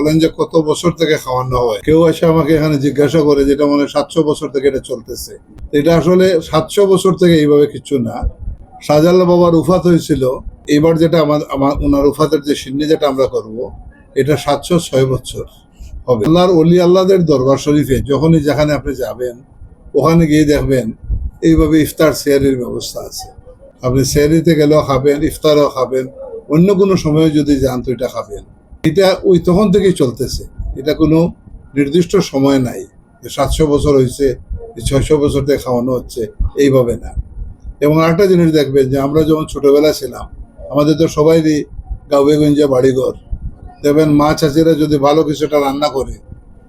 বলেন যে কত বছর থেকে খাওয়ানো হয়। কেউ এসে আমাকে এখানে জিজ্ঞাসা করে যেটা মানে সাতশো বছর থেকে এটা চলতেছে। এটা আসলে সাতশো বছর থেকে এইভাবে কিছু না। শাহজালাল বাবার উফাত হয়েছিল। এবার যেটা আমার আমার ওনার উফাতের যে সিন্নি যেটা আমরা করব, এটা সাতশো ছয় বছর হবে। আল্লাহর অলি আল্লাহদের দরবার শরীফে যখনই যেখানে আপনি যাবেন, ওখানে গিয়ে দেখবেন এইভাবে ইফতার শেয়ারের ব্যবস্থা আছে। আপনি শেয়ারিতে গেলেও খাবেন, ইফতারও খাবেন। অন্য কোনো সময়ে যদি যান তো এটা খাবেন। এটা ওই তখন থেকেই চলতেছে। এটা কোনো নির্দিষ্ট সময় নাই যে সাতশো বছর হয়েছে ছয়শো বছর থেকে খাওয়ানো হচ্ছে, এইভাবে না। এবং আরেকটা জিনিস দেখবেন যে আমরা যখন ছোটবেলা ছিলাম, আমাদের তো সবাইরই গাঁয়ে বাড়িঘর। দেখবেন মা চাচিরা যদি ভালো কিছু একটা রান্না করে,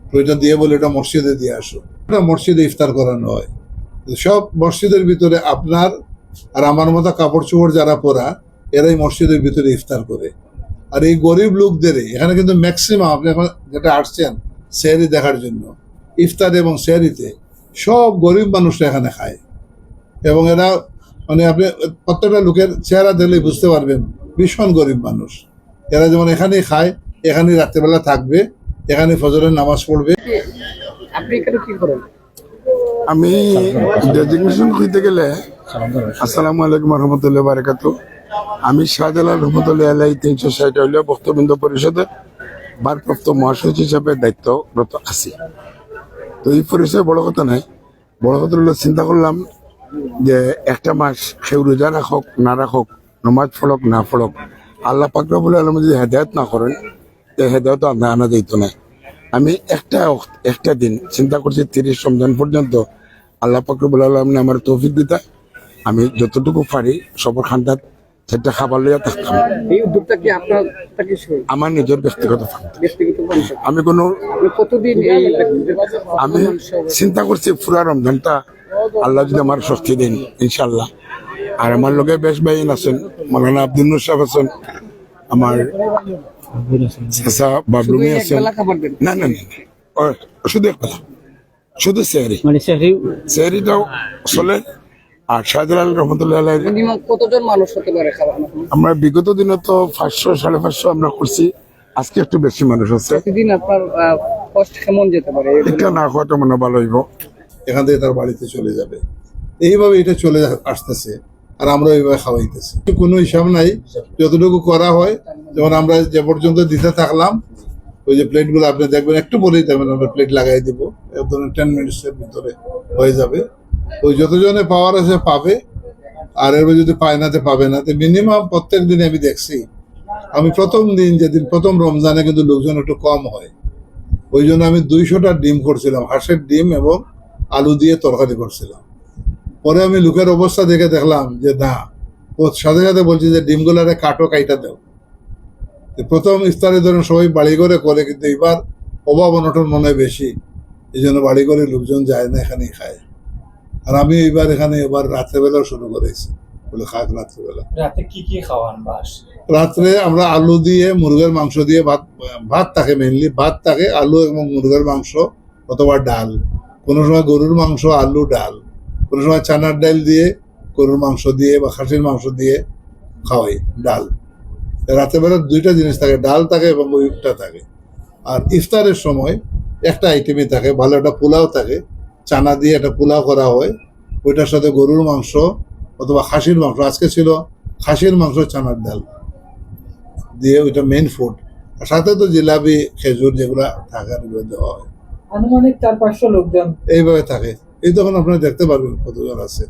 তো এটা দিয়ে বলে এটা মসজিদে দিয়ে আসো। এটা মসজিদে ইফতার করানো হয়। সব মসজিদের ভিতরে আপনার আর আমার মতো কাপড় চোপড় যারা পরা, এরাই মসজিদের ভিতরে ইফতার করে। আর এই গরিব লোকদের এখানে কিন্তু ম্যাক্সিমাম আপনি এখন যেটা আসছেন শেয়ারি দেখার জন্য। ইফতার এবং শেয়ারিতে সব গরিব মানুষরা এখানে খায়। এবং এরা মানে আপনি প্রত্যেকটা লোকের চেহারা দেখলে বুঝতে পারবেন ভীষণ গরিব মানুষ। এরা যেমন এখানেই খায় এখানেই রাত্রেবেলা থাকবে এখানে ফজরের নামাজ পড়বে। আপনি এখানে কি করেন? আমি ডেজিগনেশন হইতে গেলে আসসালামু আলাইকুম রহমতুল্লাহ বারাকাতু আমি শাহজালাল রহমতুল্লাহ আলাই তিনশো ষাট হইল বক্তবৃন্দ পরিষদের ভারপ্রাপ্ত মহাসচিব হিসাবে দায়িত্বরত আছি। তো এই পরিচয় বড় কথা নাই। বড় কথা হলো চিন্তা করলাম যে একটা মাস কেউ রোজা রাখক, না রাখক, নমাজ ফলক না ফলক আল্লাহ পাকরা বলে আলম যদি হেদায়ত না করেন তো হেদায়ত আনা আনা দিত না। আমি একটা একটা দিন চিন্তা করছি তিরিশ রমজান পর্যন্ত আল্লাহ পাকরবুল আলম আমার তৌফিক দিতা। আমি যতটুকু পারি সবর খান্দাত সেটা খাবার লইয়া থাকতাম এই উদ্যোগটা কি আপনার আমার নিজের ব্যক্তিগত আমি কোনো কতদিন এই আমি চিন্তা করছি পুরা রমজানটা আল্লাহ যদি আমার শক্তি দিন ইনশাল্লাহ আর আমার লগে বেশ ভাইন আছেন মালানা আব্দুল আছেন আমার চাচা বাবলুমি শুধু আছেন। না না না না। শুধু এক কথা শুধু সেহরি। মানে চলে। আর শাহজালাল রহমতুল্লাহ আলাইহির কতজন মানুষ হতে পারে আমরা বিগত দিনে তো পাঁচশো সাড়ে পাঁচশো আমরা করছি। আজকে একটু বেশি মানুষ আছে। প্রতিদিন আপনার কষ্ট কেমন যেতে পারে? এটা না হওয়াটা মনে ভালো হইব। এখান থেকে তার বাড়িতে চলে যাবে। এইভাবে এটা চলে আসতেছে। আর আমরা এইভাবে খাওয়াইতেছি। কোনো হিসাব নাই। যতটুকু করা হয় যেমন আমরা যে পর্যন্ত দিতে থাকলাম ওই যে প্লেটগুলো আপনি দেখবেন একটু বলেই দেখবেন আমরা প্লেট লাগাই দিব। একদম টেন মিনিটসের ভিতরে হয়ে যাবে। ওই যতজনে পাওয়ার আছে পাবে, আর এবার যদি পায় না, তো পাবে না। তো মিনিমাম প্রত্যেক দিনে আমি দেখছি, আমি প্রথম দিন যেদিন, প্রথম রমজানে কিন্তু লোকজন একটু কম হয়। ওই জন্য আমি দুইশোটা ডিম করছিলাম, হাঁসের ডিম এবং আলু দিয়ে তরকারি করছিলাম। পরে আমি লোকের অবস্থা দেখে দেখলাম যে না, ও সাথে সাথে বলছি যে ডিমগুলারে কাটো, কাইটা দাও। তো প্রথম ইফতারে ধরুন সবাই বাড়ি করে করে, কিন্তু এবার অভাব অনটন মনে বেশি। এই জন্য বাড়ি করে লোকজন যায় না, এখানেই খায়। আর আমি এইবার এখানে এবার রাত্রেবেলাও শুরু করেছি বলে খাক রাত্রেবেলা। রাতে কি কি খাওয়ান বাস রাত্রে আমরা আলু দিয়ে মুরগের মাংস দিয়ে ভাত ভাত থাকে মেনলি ভাত থাকে আলু এবং মুরগের মাংস অথবা ডাল। কোনো সময় গরুর মাংস আলু ডাল। কোনো সময় চানার ডাল দিয়ে গরুর মাংস দিয়ে বা খাসির মাংস দিয়ে খাওয়াই ডাল। রাতেবেলা দুইটা জিনিস থাকে ডাল থাকে এবং ওইটা থাকে। আর ইফতারের সময় একটা আইটেমই থাকে ভালো একটা পোলাও থাকে চানা দিয়ে একটা পোলাও করা হয় ওইটার সাথে গরুর মাংস অথবা খাসির মাংস। আজকে ছিল খাসির মাংস চানার ডাল দিয়ে ওইটা মেইন ফুড আর সাথে তো জিলাপি খেজুর যেগুলো থাকে দেওয়া হয়। আনুমানিক চার পাঁচশো লোকজন। এইভাবে থাকে। এই তখন আপনারা দেখতে পারবেন কতজন আছে।